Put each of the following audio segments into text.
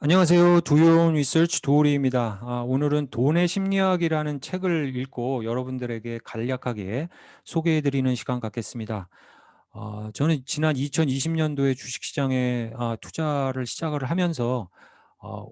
안녕하세요. 두용 리서치 도우리입니다. 아, 오늘은 돈의 심리학이라는 책을 읽고 여러분들에게 간략하게 소개해드리는 시간 갖겠습니다. 어, 저는 지난 2020년도에 주식시장에 아, 투자를 시작을 하면서 어,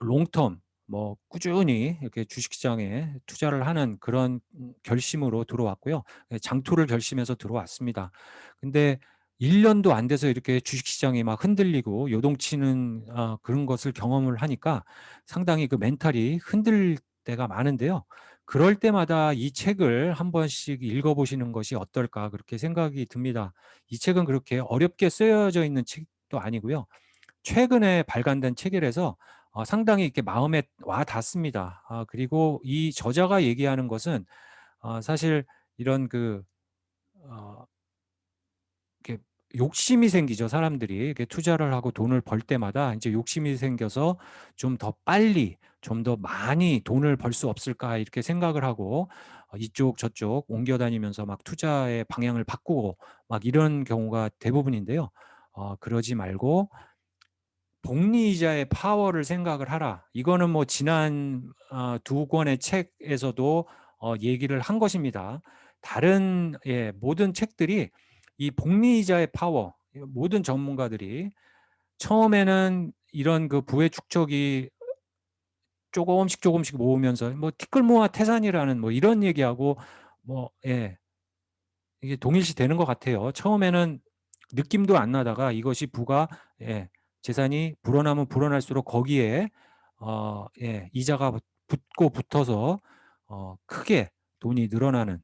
롱텀, 뭐 꾸준히 이렇게 주식시장에 투자를 하는 그런 결심으로 들어왔고요. 예, 장투를 결심해서 들어왔습니다. 근데 1년도 안 돼서 이렇게 주식시장이 막 흔들리고 요동치는 어, 그런 것을 경험을 하니까 상당히 그 멘탈이 흔들 때가 많은데요. 그럴 때마다 이 책을 한 번씩 읽어보시는 것이 어떨까 그렇게 생각이 듭니다. 이 책은 그렇게 어렵게 쓰여져 있는 책도 아니고요. 최근에 발간된 책이라서 어, 상당히 이렇게 마음에 와 닿습니다. 아, 그리고 이 저자가 얘기하는 것은 어, 사실 이런 그 어, 욕심이 생기죠 사람들이 투자를 하고 돈을 벌 때마다 이제 욕심이 생겨서 좀 더 빨리 좀 더 많이 돈을 벌 수 없을까 이렇게 생각을 하고 어, 이쪽 저쪽 옮겨 다니면서 막 투자의 방향을 바꾸고 막 이런 경우가 대부분인데요. 어, 그러지 말고 복리이자의 파워를 생각을 하라. 이거는 뭐 지난 어, 두 권의 책에서도 어, 얘기를 한 것입니다. 다른 예, 모든 책들이 이 복리이자의 파워, 모든 전문가들이 처음에는 이런 그 부의 축적이 조금씩 조금씩 모으면서 뭐 티끌모아 태산이라는 뭐 이런 얘기하고 뭐 예, 이게 동일시 되는 것 같아요. 처음에는 느낌도 안 나다가 이것이 부가 예, 재산이 불어나면 불어날수록 거기에 어, 예, 이자가 붙고 붙어서 어, 크게 돈이 늘어나는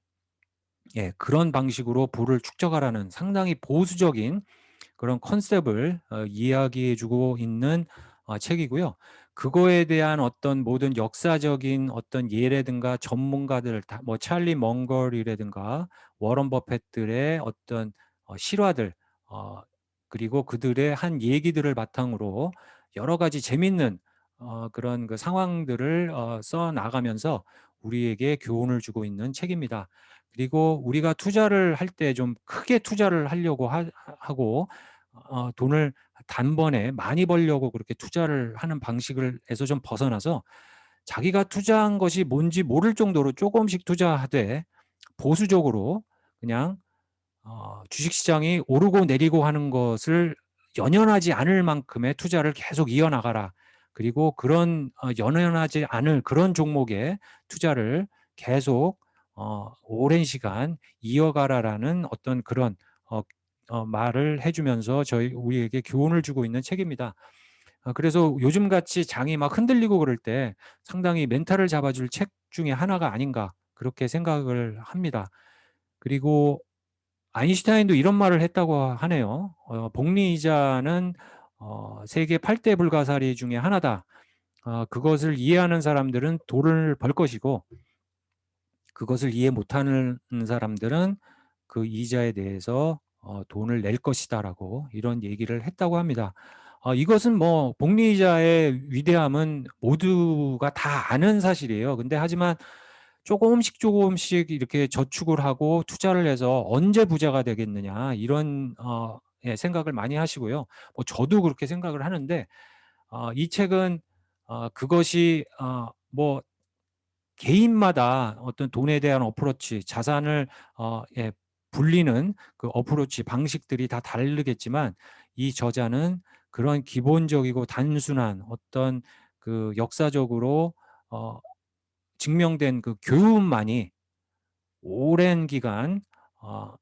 예, 그런 방식으로 부를 축적하라는 상당히 보수적인 그런 컨셉을 어, 이야기해주고 있는 어, 책이고요. 그거에 대한 어떤 모든 역사적인 어떤 예라든가 전문가들, 다, 뭐 찰리 멍걸이라든가 워런 버펫들의 어떤 어, 실화들, 어, 그리고 그들의 한 얘기들을 바탕으로 여러 가지 재밌는 어, 그런 그 상황들을 어, 써 나가면서 우리에게 교훈을 주고 있는 책입니다. 그리고 우리가 투자를 할 때 좀 크게 투자를 하려고 하, 고 어, 돈을 단번에 많이 벌려고 그렇게 투자를 하는 방식을 해서 좀 벗어나서 자기가 투자한 것이 뭔지 모를 정도로 조금씩 투자하되 보수적으로 그냥 어, 주식시장이 오르고 내리고 하는 것을 연연하지 않을 만큼의 투자를 계속 이어나가라. 그리고 그런 어, 연연하지 않을 그런 종목에 투자를 계속 어, 오랜 시간 이어가라라는 어떤 그런 어, 어, 말을 해주면서 저희 우리에게 교훈을 주고 있는 책입니다. 어, 그래서 요즘 같이 장이 막 흔들리고 그럴 때 상당히 멘탈을 잡아줄 책 중에 하나가 아닌가 그렇게 생각을 합니다. 그리고 아인슈타인도 이런 말을 했다고 하네요. 어, 복리이자는 어, 세계 8대 불가사리 중에 하나다. 어, 그것을 이해하는 사람들은 돈을 벌 것이고 그것을 이해 못하는 사람들은 그 이자에 대해서 어, 돈을 낼 것이다라고 이런 얘기를 했다고 합니다. 어, 이것은 뭐 복리이자의 위대함은 모두가 다 아는 사실이에요. 근데 하지만 조금씩 조금씩 이렇게 저축을 하고 투자를 해서 언제 부자가 되겠느냐 이런 어, 예, 생각을 많이 하시고요. 뭐 저도 그렇게 생각을 하는데 어, 이 책은 어, 그것이 어, 뭐 개인마다 어떤 돈에 대한 어프로치, 자산을 어, 예, 불리는 그 어프로치 방식들이 다 다르겠지만 이 저자는 그런 기본적이고 단순한 어떤 그 역사적으로 어, 증명된 그 교훈만이 오랜 기간 어,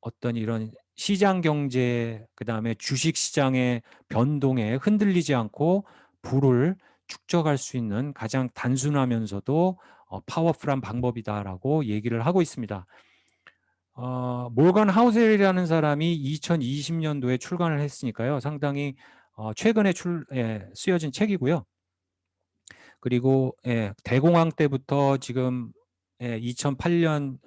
어떤 이런 시장 경제 그다음에 주식 시장의 변동에 흔들리지 않고 부를 축적할 수 있는 가장 단순하면서도 어, 파워풀한 방법이다라고 얘기를 하고 있습니다. 어, 몰건 하우셀이라는 사람이 2020년도에 출간을 했으니까요. 상당히 어, 최근에 출, 예, 쓰여진 책이고요. 그리고 예, 대공황 때부터 지금 예, 2008년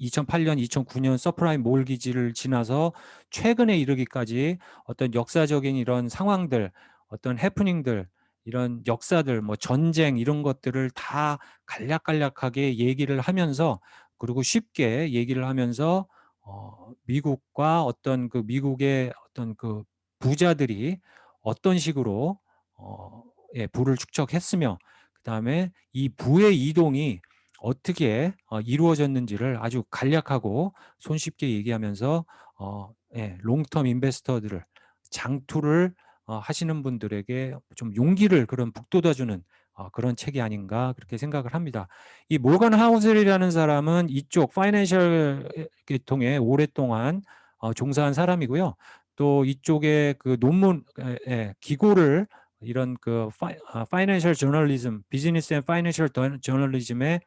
2008년, 2009년 서프라임 몰기지를 지나서 최근에 이르기까지 어떤 역사적인 이런 상황들, 어떤 해프닝들, 이런 역사들, 뭐 전쟁 이런 것들을 다 간략간략하게 얘기를 하면서 그리고 쉽게 얘기를 하면서 어, 미국과 어떤 그 미국의 어떤 그 부자들이 어떤 식으로 어 예 부를 축적했으며 그 다음에 이 부의 이동이 어떻게 어 이루어졌는지를 아주 간략하고 손쉽게 얘기하면서 어 예 롱텀 인베스터들을 장투를 어 하시는 분들에게 좀 용기를 그런 북돋아 주는 어 그런 책이 아닌가 그렇게 생각을 합니다. 이 모건 하우셀이라는 사람은 이쪽 파이낸셜 계통에 오랫동안 어 종사한 사람이고요. 또 이쪽에 그 논문 기고를 이런 그 파이 아 파이낸셜 저널리즘 비즈니스 앤 파이낸셜 더 저널리즘의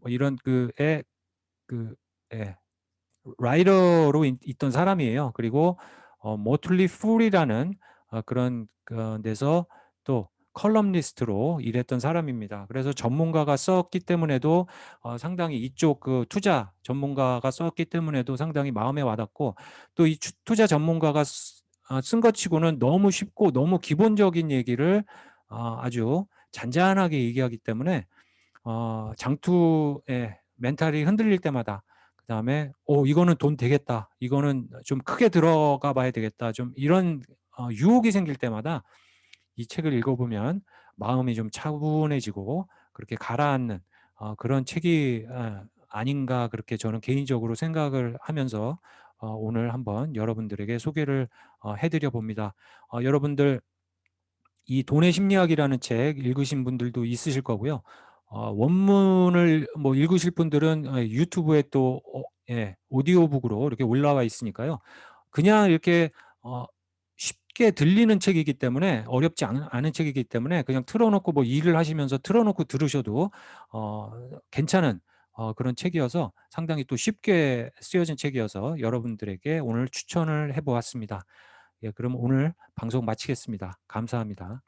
뭐 이런 그의 그 예 라이터로 있 있던 사람이에요. 그리고 어 모틀리 풀이라는 어 그런 그런 데서 또 컬럼니스트로 일했던 사람입니다. 그래서 전문가가 썼기 때문에도 어 상당히 이쪽 그 투자 전문가가 썼기 때문에도 상당히 마음에 와 닿고 또이추 투자 전문가가 쓰아쓴것 치고는 너무 쉽고 너무 기본적인 얘기를 어 아주 잔잔하게 얘기하기 때문에 어 장투의 멘탈이 흔들릴 때마다 그 다음에 '어 이거는 돈 되겠다. 이거는 좀 크게 들어가 봐야 되겠다.' 좀 이런 어 유혹이 생길 때마다 이 책을 읽어 보면 마음이 좀 차분해지고 그렇게 가라앉는 어 그런 책이 아 아닌가 그렇게 저는 개인적으로 생각을 하면서 어 오늘 한번 여러분들에게 소개를 어해 드려 봅니다. 어 여러분들 이 돈의 심리학이라는 책 읽으신 분들도 있으실 거고요. 어 원문을 뭐 읽으실 분들은 어 유튜브에 또어예 오디오북으로 이렇게 올라와 있으니까요. 그냥 이렇게 어 쉽게 들리는 책이기 때문에 어렵지 않은 않은 책이기 때문에 그냥 틀어 놓고 뭐 일을 하시면서 틀어 놓고 들으셔도 어 괜찮은 어 그런 책이어서 상당히 또 쉽게 쓰여진 책이어서 여러분들에게 오늘 추천을 해 보았습니다. 예 그럼 오늘 방송 마치겠습니다. 감사합니다.